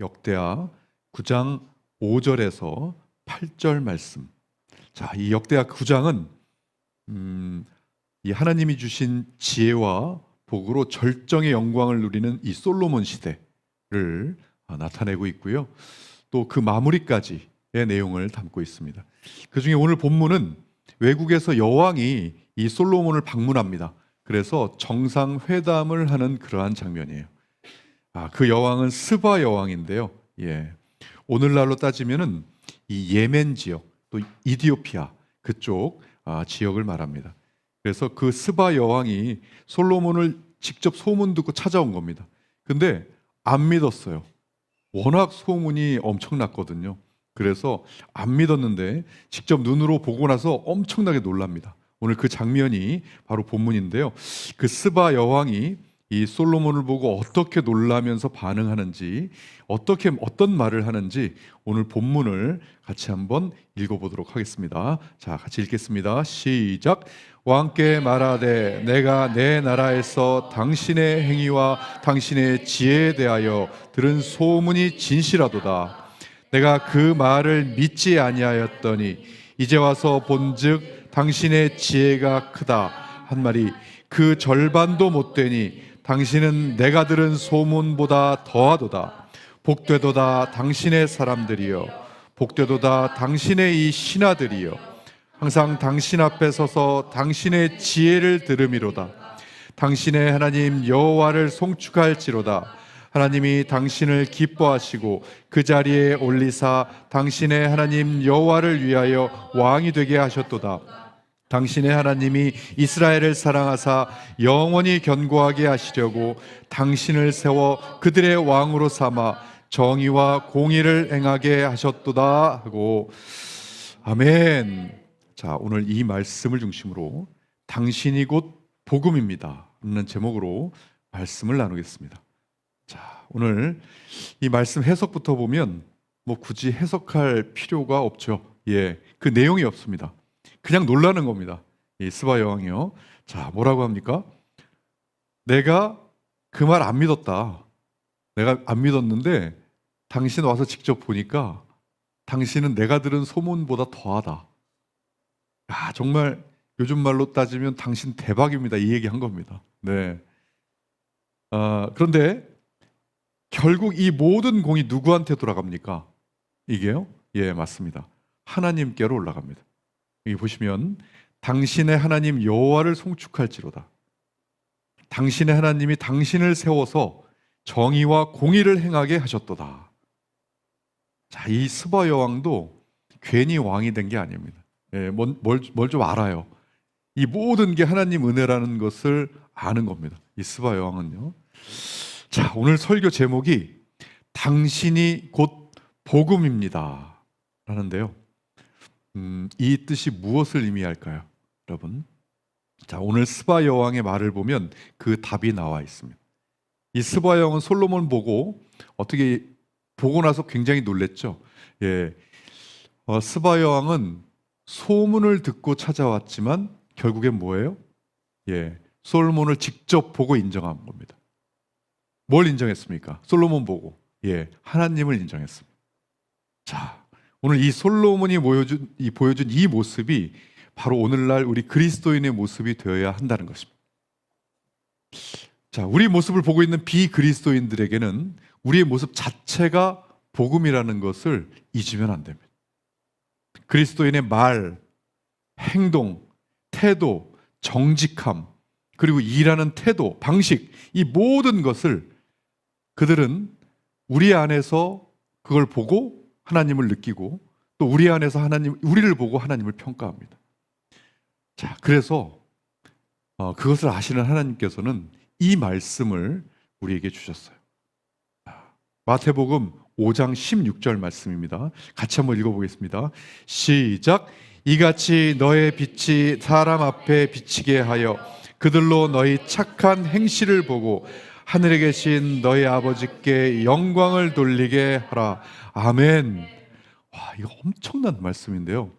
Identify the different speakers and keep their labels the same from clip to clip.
Speaker 1: 역대하 9장 5절에서 8절 말씀. 자, 이 역대하 9장은 음, 이 하나님이 주신 지혜와 복으로 절정의 영광을 누리는 이 솔로몬 시대를 아, 나타내고 있고요. 또 그 마무리까지의 내용을 담고 있습니다. 그 중에 오늘 본문은 외국에서 여왕이 이 솔로몬을 방문합니다. 그래서 정상 회담을 하는 그러한 장면이에요. 아, 그 여왕은 스바 여왕인데요. 예. 오늘날로 따지면은 이 예멘 지역 또 이디오피아 그쪽 아, 지역을 말합니다. 그래서 그 스바 여왕이 솔로몬을 직접 소문 듣고 찾아온 겁니다. 근데 안 믿었어요. 워낙 소문이 엄청났거든요. 그래서 안 믿었는데 직접 눈으로 보고 나서 엄청나게 놀랍니다. 오늘 그 장면이 바로 본문인데요. 그 스바 여왕이 이 솔로몬을 보고 어떻게 놀라면서 반응하는지 어떻게 어떤 말을 하는지 오늘 본문을 같이 한번 읽어보도록 하겠습니다. 자, 같이 읽겠습니다. 시작. 왕께 말하되 내가 내 나라에서 당신의 행위와 당신의 지혜에 대하여 들은 소문이 진실하도다. 내가 그 말을 믿지 아니하였더니 이제 와서 본즉 당신의 지혜가 크다 한 말이 그 절반도 못 되니 당신은 내가 들은 소문보다 더하도다. 복되도다 당신의 사람들이여. 복되도다 당신의 이 신하들이여. 항상 당신 앞에 서서 당신의 지혜를 들음이로다. 당신의 하나님 여호와를 송축할지로다. 하나님이 당신을 기뻐하시고 그 자리에 올리사 당신의 하나님 여호와를 위하여 왕이 되게 하셨도다. 당신의 하나님이 이스라엘을 사랑하사 영원히 견고하게 하시려고 당신을 세워 그들의 왕으로 삼아 정의와 공의를 행하게 하셨도다 하고 아멘. 자, 오늘 이 말씀을 중심으로 당신이 곧 복음입니다. 라는 제목으로 말씀을 나누겠습니다. 자, 오늘 이 말씀 해석부터 보면 뭐 굳이 해석할 필요가 없죠. 예. 그 내용이 없습니다. 그냥 놀라는 겁니다. 이 스바 여왕이요. 자, 뭐라고 합니까? 내가 그 말 안 믿었다. 내가 안 믿었는데 당신 와서 직접 보니까 당신은 내가 들은 소문보다 더하다. 야, 정말 요즘 말로 따지면 당신 대박입니다. 이 얘기 한 겁니다. 네. 아, 그런데 결국 이 모든 공이 누구한테 돌아갑니까? 이게요? 예, 맞습니다. 하나님께로 올라갑니다. 여기 보시면 당신의 하나님 여호와를 송축할지로다. 당신의 하나님이 당신을 세워서 정의와 공의를 행하게 하셨도다. 자, 이 스바 여왕도 괜히 왕이 된 게 아닙니다. 예, 뭘좀 알아요. 이 모든 게 하나님 은혜라는 것을 아는 겁니다. 이 스바 여왕은요. 자, 오늘 설교 제목이 당신이 곧 복음입니다. 라는데요. 음, 이 뜻이 무엇을 의미할까요? 여러분. 자, 오늘 스바 여왕의 말을 보면 그 답이 나와 있습니다. 이 스바 여왕은 솔로몬 보고 어떻게 보고 나서 굉장히 놀랬죠. 예. 어, 스바 여왕은 소문을 듣고 찾아왔지만 결국엔 뭐예요? 예. 솔로몬을 직접 보고 인정한 겁니다. 뭘 인정했습니까? 솔로몬 보고. 예. 하나님을 인정했습니다. 자, 오늘 이 솔로몬이 보여준 이, 보여준 이 모습이 바로 오늘날 우리 그리스도인의 모습이 되어야 한다는 것입니다. 자, 우리 모습을 보고 있는 비그리스도인들에게는 우리의 모습 자체가 복음이라는 것을 잊으면 안 됩니다. 그리스도인의 말, 행동, 태도, 정직함, 그리고 일하는 태도, 방식, 이 모든 것을 그들은 우리 안에서 그걸 보고 하나님을 느끼고 또 우리 안에서 하나님, 우리를 보고 하나님을 평가합니다. 자, 그래서 어, 그것을 아시는 하나님께서는 이 말씀을 우리에게 주셨어요. 마태복음 5장 16절 말씀입니다. 같이 한번 읽어보겠습니다. 시작. 이같이 너의 빛이 사람 앞에 비치게 하여 그들로 너희 착한 행실을 보고 하늘에 계신 너희 아버지께 영광을 돌리게 하라. 아멘. 와, 이거 엄청난 말씀인데요.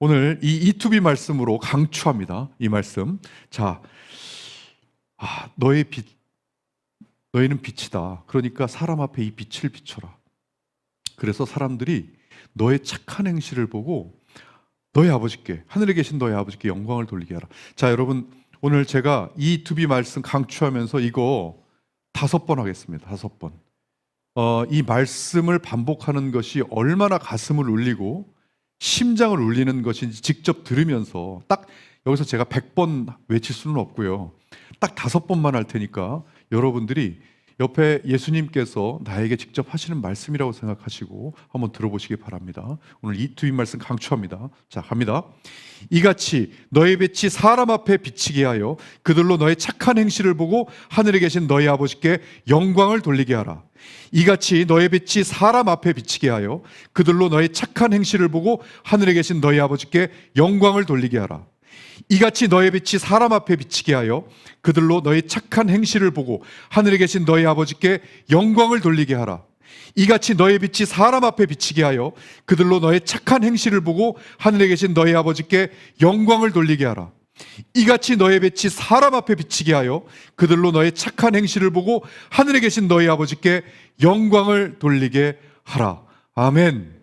Speaker 1: 오늘 이 E2B 말씀으로 강추합니다. 이 말씀. 자, 아, 너의 빛, 너희는 빛이다. 그러니까 사람 앞에 이 빛을 비춰라. 그래서 사람들이 너의 착한 행실을 보고 너의 아버지께 하늘에 계신 너의 아버지께 영광을 돌리게 하라. 자, 여러분 오늘 제가 이 투비 말씀 강추하면서 이거 다섯 번 하겠습니다. 다섯 번. 어, 이 말씀을 반복하는 것이 얼마나 가슴을 울리고 심장을 울리는 것인지 직접 들으면서 딱 여기서 제가 100번 외칠 수는 없고요. 딱 다섯 번만 할 테니까 여러분들이 옆에 예수님께서 나에게 직접 하시는 말씀이라고 생각하시고 한번 들어보시기 바랍니다. 오늘 이 두인 말씀 강추합니다. 자, 갑니다. 이같이 너의 빛이 사람 앞에 비치게 하여 그들로 너의 착한 행실을 보고 하늘에 계신 너희 아버지께 영광을 돌리게 하라. 이같이 너의 빛이 사람 앞에 비치게 하여 그들로 너의 착한 행실을 보고 하늘에 계신 너희 아버지께 영광을 돌리게 하라. 이같이 너의 빛이 사람 앞에 비치게 하여 그들로 너의 착한 행실을 보고 하늘에 계신 너희 아버지께 영광을 돌리게 하라. 이같이 너의 빛이 사람 앞에 비치게 하여 그들로 너의 착한 행실을 보고 하늘에 계신 너희 아버지께 영광을 돌리게 하라. 이같이 너의 빛이 사람 앞에 비치게 하여 그들로 너의 착한 행실을 보고 하늘에 계신 너희 아버지께 영광을 돌리게 하라. 아멘.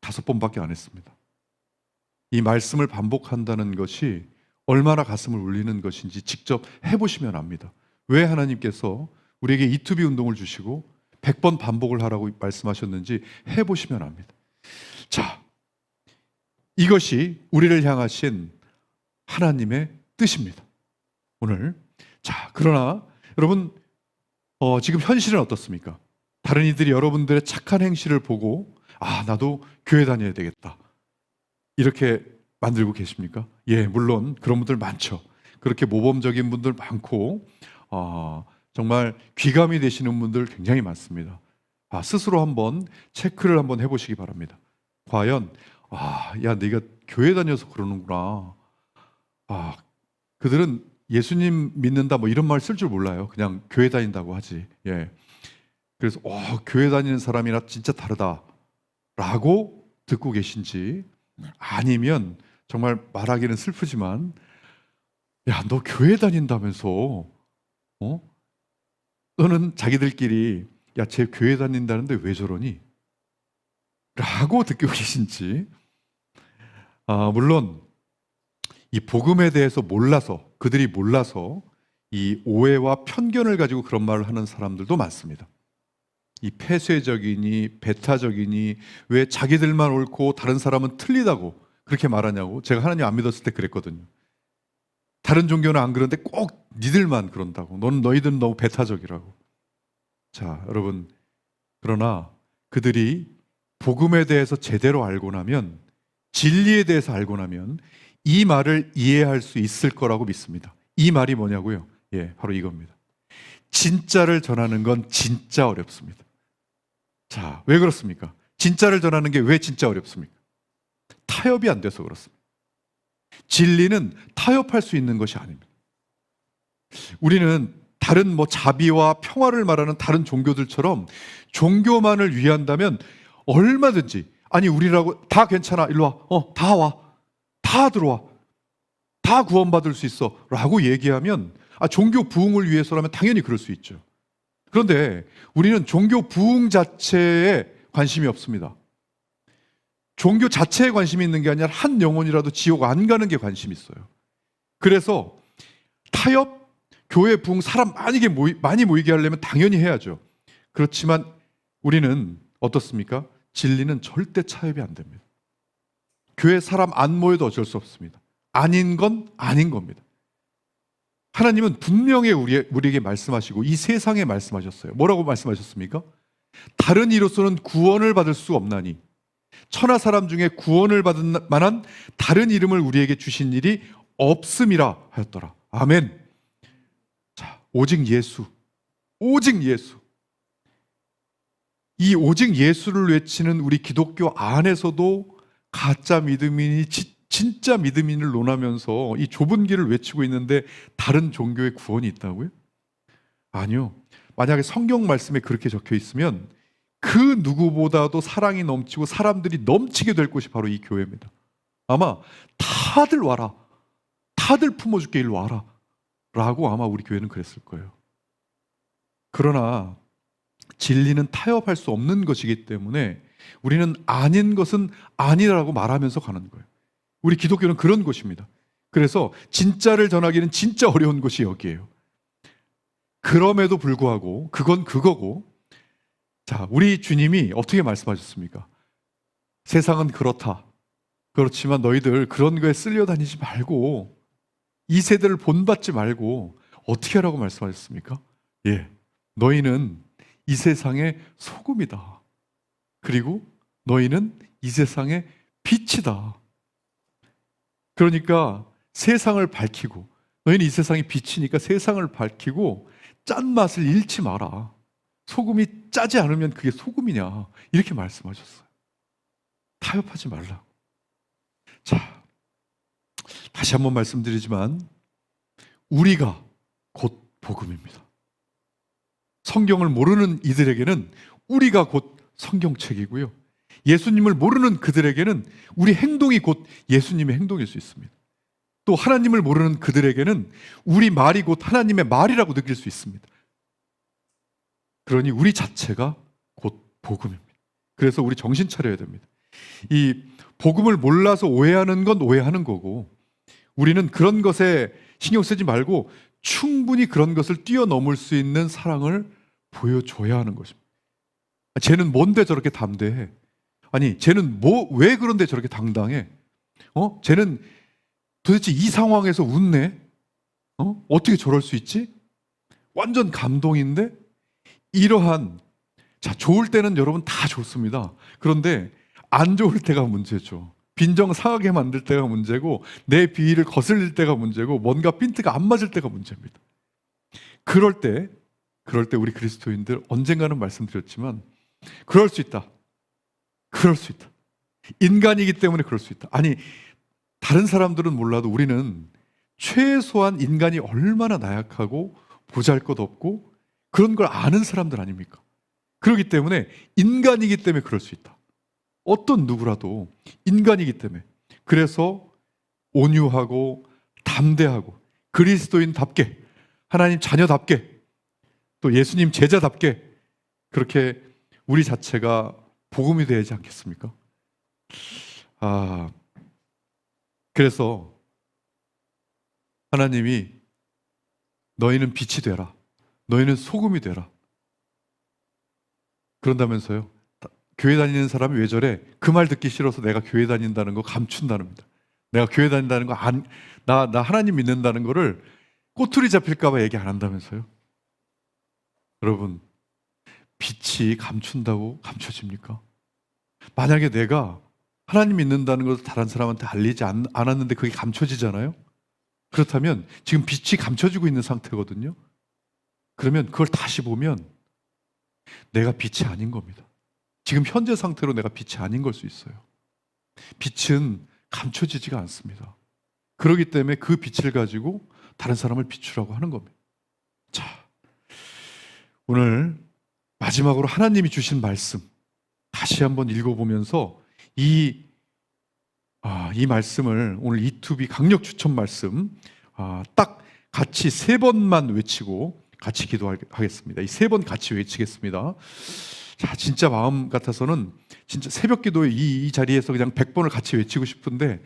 Speaker 1: 다섯 번밖에 안 했습니다. 이 말씀을 반복한다는 것이 얼마나 가슴을 울리는 것인지 직접 해보시면 압니다. 왜 하나님께서 우리에게 이투비 운동을 주시고 100번 반복을 하라고 말씀하셨는지 해보시면 압니다. 자, 이것이 우리를 향하신 하나님의 뜻입니다. 오늘. 자, 그러나 여러분, 어, 지금 현실은 어떻습니까? 다른 이들이 여러분들의 착한 행실을 보고, 아, 나도 교회 다녀야 되겠다. 이렇게 만들고 계십니까? 예, 물론 그런 분들 많죠. 그렇게 모범적인 분들 많고, 어, 정말 귀감이 되시는 분들 굉장히 많습니다. 아, 스스로 한번 체크를 한번 해보시기 바랍니다. 과연, 아, 야, 네가 교회 다녀서 그러는구나. 아, 그들은 예수님 믿는다 뭐 이런 말 쓸 줄 몰라요. 그냥 교회 다닌다고 하지. 예. 그래서, 어, 교회 다니는 사람이라 진짜 다르다. 라고 듣고 계신지, 아니면 정말 말하기는 슬프지만 야, 너 교회 다닌다면서 어? 너는 자기들끼리 야, 쟤 교회 다닌다는데 왜 저러니? 라고 듣고 계신지 아, 물론 이 복음에 대해서 몰라서 그들이 몰라서 이 오해와 편견을 가지고 그런 말을 하는 사람들도 많습니다. 이 폐쇄적이니 배타적이니 왜 자기들만 옳고 다른 사람은 틀리다고 그렇게 말하냐고 제가 하나님 안 믿었을 때 그랬거든요. 다른 종교는 안 그런데 꼭 니들만 그런다고. 너는 너희들은 너무 배타적이라고. 자, 여러분. 그러나 그들이 복음에 대해서 제대로 알고 나면 진리에 대해서 알고 나면 이 말을 이해할 수 있을 거라고 믿습니다. 이 말이 뭐냐고요? 예, 바로 이겁니다. 진짜를 전하는 건 진짜 어렵습니다. 자, 왜 그렇습니까? 진짜를 전하는 게 왜 진짜 어렵습니까? 타협이 안 돼서 그렇습니다. 진리는 타협할 수 있는 것이 아닙니다. 우리는 다른 뭐 자비와 평화를 말하는 다른 종교들처럼 종교만을 위한다면 얼마든지 아니 우리라고 다 괜찮아 일로 와, 어 다 와, 다 들어와, 다 구원받을 수 있어라고 얘기하면 아 종교 부흥을 위해서라면 당연히 그럴 수 있죠. 그런데 우리는 종교 부흥 자체에 관심이 없습니다. 종교 자체에 관심이 있는 게 아니라 한 영혼이라도 지옥 안 가는 게 관심이 있어요. 그래서 타협, 교회 부흥 사람 많이 모이, 많이 모이게 하려면 당연히 해야죠. 그렇지만 우리는 어떻습니까? 진리는 절대 타협이 안 됩니다. 교회 사람 안 모여도 어쩔 수 없습니다. 아닌 건 아닌 겁니다. 하나님은 분명히 우리, 우리에게 말씀하시고 이 세상에 말씀하셨어요. 뭐라고 말씀하셨습니까? 다른 이로서는 구원을 받을 수 없나니 천하 사람 중에 구원을 받은 만한 다른 이름을 우리에게 주신 일이 없음이라 하였더라. 아멘. 자, 오직 예수. 오직 예수. 이 오직 예수를 외치는 우리 기독교 안에서도 가짜 믿음이니 진짜 믿음인을 논하면서 이 좁은 길을 외치고 있는데 다른 종교의 구원이 있다고요? 아니요. 만약에 성경 말씀에 그렇게 적혀 있으면 그 누구보다도 사랑이 넘치고 사람들이 넘치게 될 곳이 바로 이 교회입니다. 아마 다들 와라. 다들 품어줄게 일로 와라. 라고 아마 우리 교회는 그랬을 거예요. 그러나 진리는 타협할 수 없는 것이기 때문에 우리는 아닌 것은 아니라고 말하면서 가는 거예요. 우리 기독교는 그런 곳입니다. 그래서 진짜를 전하기는 진짜 어려운 곳이 여기에요. 그럼에도 불구하고 그건 그거고 자, 우리 주님이 어떻게 말씀하셨습니까? 세상은 그렇다. 그렇지만 너희들 그런 거에 쓸려 다니지 말고 이 세대를 본받지 말고 어떻게 하라고 말씀하셨습니까? 예. 너희는 이 세상의 소금이다. 그리고 너희는 이 세상의 빛이다. 그러니까 세상을 밝히고 너희는 이 세상의 빛이니까 세상을 밝히고 짠맛을 잃지 마라. 소금이 짜지 않으면 그게 소금이냐. 이렇게 말씀하셨어요. 타협하지 말라. 자, 다시 한번 말씀드리지만 우리가 곧 복음입니다. 성경을 모르는 이들에게는 우리가 곧 성경책이고요. 예수님을 모르는 그들에게는 우리 행동이 곧 예수님의 행동일 수 있습니다. 또 하나님을 모르는 그들에게는 우리 말이 곧 하나님의 말이라고 느낄 수 있습니다. 그러니 우리 자체가 곧 복음입니다. 그래서 우리 정신 차려야 됩니다. 이 복음을 몰라서 오해하는 건 오해하는 거고 우리는 그런 것에 신경 쓰지 말고 충분히 그런 것을 뛰어넘을 수 있는 사랑을 보여줘야 하는 것입니다. 쟤는 뭔데 저렇게 담대해? 아니, 쟤는 뭐, 왜 그런데 저렇게 당당해? 어? 쟤는 도대체 이 상황에서 웃네? 어? 어떻게 저럴 수 있지? 완전 감동인데? 이러한, 자, 좋을 때는 여러분 다 좋습니다. 그런데 안 좋을 때가 문제죠. 빈정 상하게 만들 때가 문제고, 내 비위를 거슬릴 때가 문제고, 뭔가 핀트가 안 맞을 때가 문제입니다. 그럴 때, 그럴 때 우리 그리스도인들 언젠가는 말씀드렸지만, 그럴 수 있다. 그럴 수 있다. 인간이기 때문에 그럴 수 있다. 아니, 다른 사람들은 몰라도 우리는 최소한 인간이 얼마나 나약하고 보잘 것 없고 그런 걸 아는 사람들 아닙니까? 그렇기 때문에 인간이기 때문에 그럴 수 있다. 어떤 누구라도 인간이기 때문에. 그래서 온유하고 담대하고 그리스도인답게 하나님 자녀답게 또 예수님 제자답게 그렇게 우리 자체가 복음이 되지 않겠습니까? 아, 그래서 하나님이 너희는 빛이 되라. 너희는 소금이 되라. 그런다면서요. 다- 교회 다니는 사람이 왜 저래? 그 말 듣기 싫어서 내가 교회 다닌다는 거 감춘다는 겁니다. 내가 교회 다닌다는 거 안, 나, 나 하나님 믿는다는 거를 꼬투리 잡힐까봐 얘기 안 한다면서요. 여러분, 빛이 감춘다고 감춰집니까? 만약에 내가 하나님 믿는다는 것을 다른 사람한테 알리지 않, 않았는데 그게 감춰지잖아요? 그렇다면 지금 빛이 감춰지고 있는 상태거든요? 그러면 그걸 다시 보면 내가 빛이 아닌 겁니다. 지금 현재 상태로 내가 빛이 아닌 걸 수 있어요. 빛은 감춰지지가 않습니다. 그렇기 때문에 그 빛을 가지고 다른 사람을 비추라고 하는 겁니다. 자, 오늘 마지막으로 하나님이 주신 말씀 다시 한번 읽어보면서 이, 아, 이 말씀을 오늘 이투비 강력 추천 말씀 아, 딱 같이 세 번만 외치고 같이 기도하겠습니다. 이 세 번 같이 외치겠습니다. 자, 진짜 마음 같아서는 진짜 새벽 기도에 이, 이 자리에서 그냥 100번을 같이 외치고 싶은데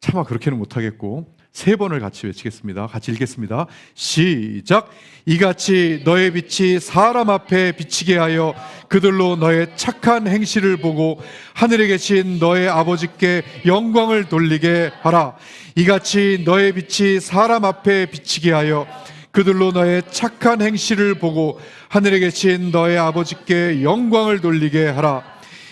Speaker 1: 차마 그렇게는 못하겠고 세 번을 같이 외치겠습니다. 같이 읽겠습니다. 시작. 이같이 너의 빛이 사람 앞에 비치게 하여 그들로 너의 착한 행실을 보고 하늘에 계신 너의 아버지께 영광을 돌리게 하라. 이같이 너의 빛이 사람 앞에 비치게 하여 그들로 너의 착한 행실을 보고 하늘에 계신 너의 아버지께 영광을 돌리게 하라.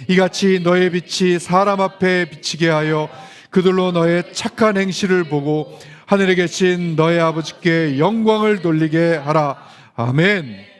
Speaker 1: 이같이 너의 빛이 사람 앞에 비치게 하여 그들로 너의 착한 행실을 보고 하늘에 계신 너의 아버지께 영광을 돌리게 하라. 아멘.